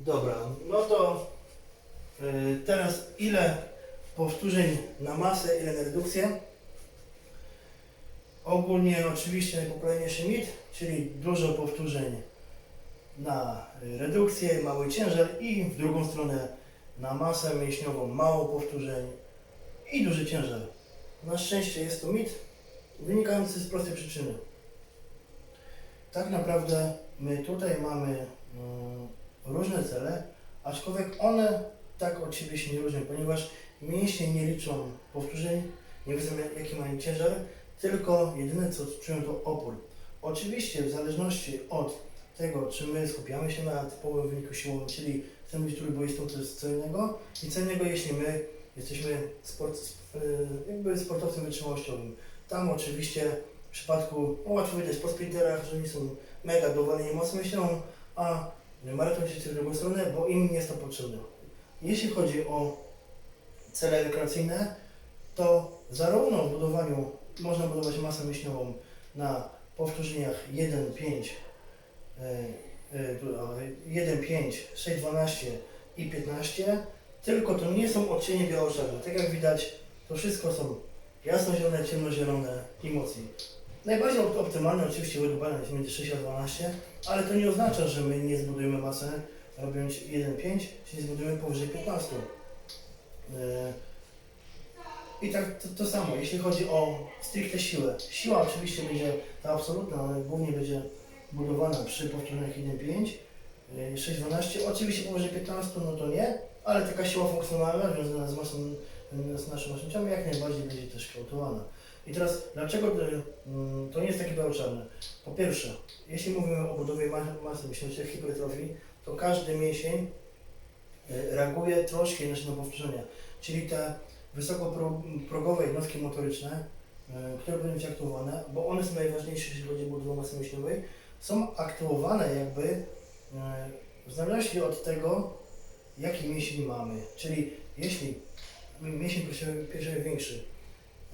Dobra, no to y, teraz ile powtórzeń na masę, ile na redukcję? Ogólnie oczywiście najpopularniejszy mit, czyli dużo powtórzeń na y, redukcję, mały ciężar i w drugą stronę na masę mięśniową mało powtórzeń i duży ciężar. Na szczęście jest to mit wynikający z prostej przyczyny. Tak naprawdę my tutaj mamy różne cele, aczkolwiek one tak od siebie się nie różnią, ponieważ mięśnie nie liczą powtórzeń, nie wiedzą jaki mają ciężar, tylko jedyne co czują to opór. Oczywiście w zależności od tego, czy my skupiamy się na typowym wyniku siłowym, czyli chcemy być trójboistą, to jest co innego i co innego jeśli my jesteśmy sport, sp- y, jakby sportowcem wytrzymałościowym. Tam oczywiście w przypadku, no łatwo widać po sprinterach, że oni są mega dowaleni mocą mięśniową, a maratończycy w drugą stronę, bo im jest to potrzebne. Jeśli chodzi o cele rekreacyjne, to zarówno w budowaniu można budować masę mięśniową na powtórzeniach 1, 5, e, e, tu, o, 1, 5, 6, 12 i 15, tylko to nie są odcienie biało-czarne. Tak jak widać, to wszystko są jasnozielone, ciemnozielone. Najbardziej op- optymalne oczywiście badań jest między 6 a 12, ale to nie oznacza, że my nie zbudujemy masę robiąc 1,5, czyli zbudujemy powyżej 15. E, I tak to, to samo, jeśli chodzi o stricte siłę. Siła oczywiście będzie ta absolutna, ale głównie będzie budowana przy powtórzeniach 1,5, e, 6,12. Oczywiście powyżej 15 no to nie, ale taka siła funkcjonalna związana z masą, z naszymi narzędziami jak najbardziej będzie też kształtowana. I teraz dlaczego to, mm, to nie jest takie biało-czarne? Po pierwsze, jeśli mówimy o budowie ma- masy mięśniowej hipertrofii, to każdy mięsień e, reaguje troszkę inaczej na powtórzenia. Czyli te wysokoprogowe jednostki motoryczne, e, które będą być aktywowane, bo one są najważniejsze, jeśli chodzi o budowę masy mięśniowej, są aktywowane jakby e, w zależności od tego, jaki mięsień mamy. Czyli jeśli mięsień piersiowy piersiowy większy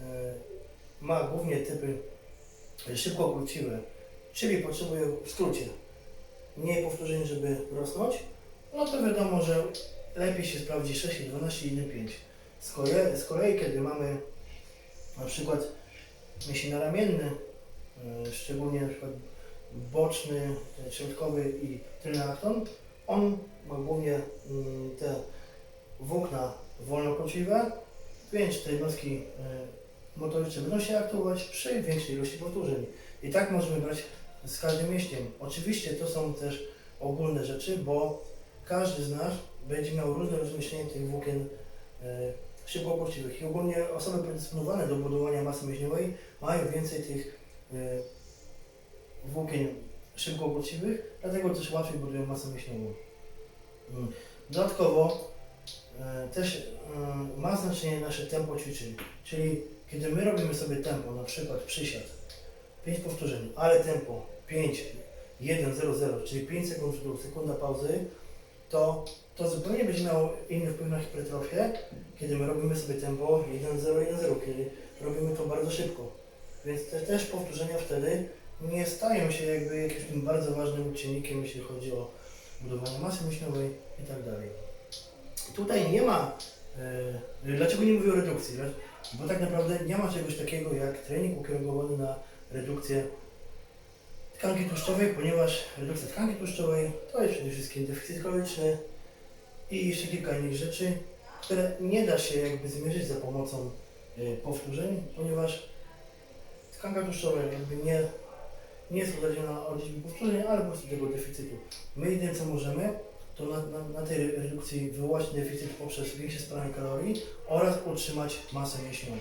e, ma głównie typy szybko króciwe, czyli potrzebuje w skrócie mniej powtórzeń, żeby rosnąć, no to wiadomo, że lepiej się sprawdzi 6, 12 i 1,5. Z kolei, z kolei, kiedy mamy na przykład mięsień naramienny, e, szczególnie na przykład boczny, e, środkowy i tylny akton, on ma głównie mm, te włókna wolnokroczywe, więc te jednostki e, motoryczne będą się aktywować przy większej ilości powtórzeń. I tak możemy brać z każdym mięśniem. Oczywiście to są też ogólne rzeczy, bo każdy z nas będzie miał różne rozmieszczenie tych włókien e, szybkokurczywych. I ogólnie osoby predysponowane do budowania masy mięśniowej mają więcej tych e, włókien szybkokurczywych, dlatego też łatwiej budują masę mięśniową. Mm. Dodatkowo e, też e, ma znaczenie nasze tempo ćwiczeń, czyli kiedy my robimy sobie tempo, na przykład przysiad, 5 powtórzeń, ale tempo 5, 1, 0, 0, czyli 5 sekund do sekunda pauzy, to, to zupełnie będzie miało inny wpływ na hipertrofię, kiedy my robimy sobie tempo 1, 0, 1, 0, kiedy robimy to bardzo szybko. Więc te też powtórzenia wtedy nie stają się jakby jakimś bardzo ważnym czynnikiem, jeśli chodzi o budowanie masy mięśniowej i tak dalej. Tutaj nie ma, e, dlaczego nie mówię o redukcji? Bo tak naprawdę nie ma czegoś takiego jak trening ukierunkowany na redukcję tkanki tłuszczowej, ponieważ redukcja tkanki tłuszczowej to jest przede wszystkim deficyt kaloryczny i jeszcze kilka innych rzeczy, które nie da się jakby zmierzyć za pomocą y, powtórzeń, ponieważ tkanka tłuszczowa jakby nie, nie jest uzależniona od liczby powtórzeń, ale po prostu tego deficytu. My jedyne co możemy, to na, na, na tej redukcji wywołać deficyt poprzez większe spalanie kalorii oraz utrzymać masę mięśniową.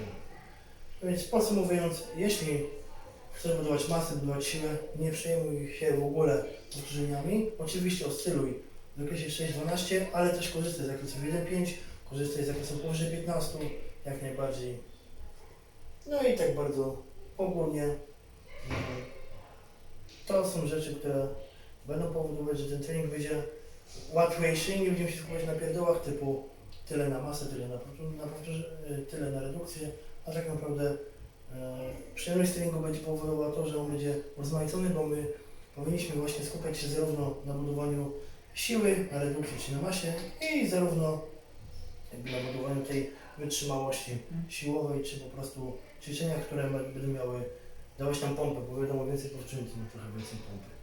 Więc podsumowując, jeśli chcesz budować masę, budować siłę, nie przejmuj się w ogóle powtórzeniami. Oczywiście oscyluj w zakresie 6-12, ale też korzystaj z zakresów 1-5, korzystaj z zakresu powyżej 15, jak najbardziej. No i tak bardzo ogólnie. To są rzeczy, które będą powodować, że ten trening będzie łatwiejszy i nie będziemy się skupiać na pierdołach typu tyle na masę, tyle na, na powtór- tyle na redukcję, a tak naprawdę E, Przyjemność treningu będzie powodowała to, że on będzie rozmaicony, bo my powinniśmy właśnie skupiać się zarówno na budowaniu siły na redukcji czy na masie i zarówno jakby na budowaniu tej wytrzymałości siłowej, czy po prostu ćwiczenia, które będą miały dawać nam pompę, bo wiadomo więcej powtórzeń, to trochę więcej pompy.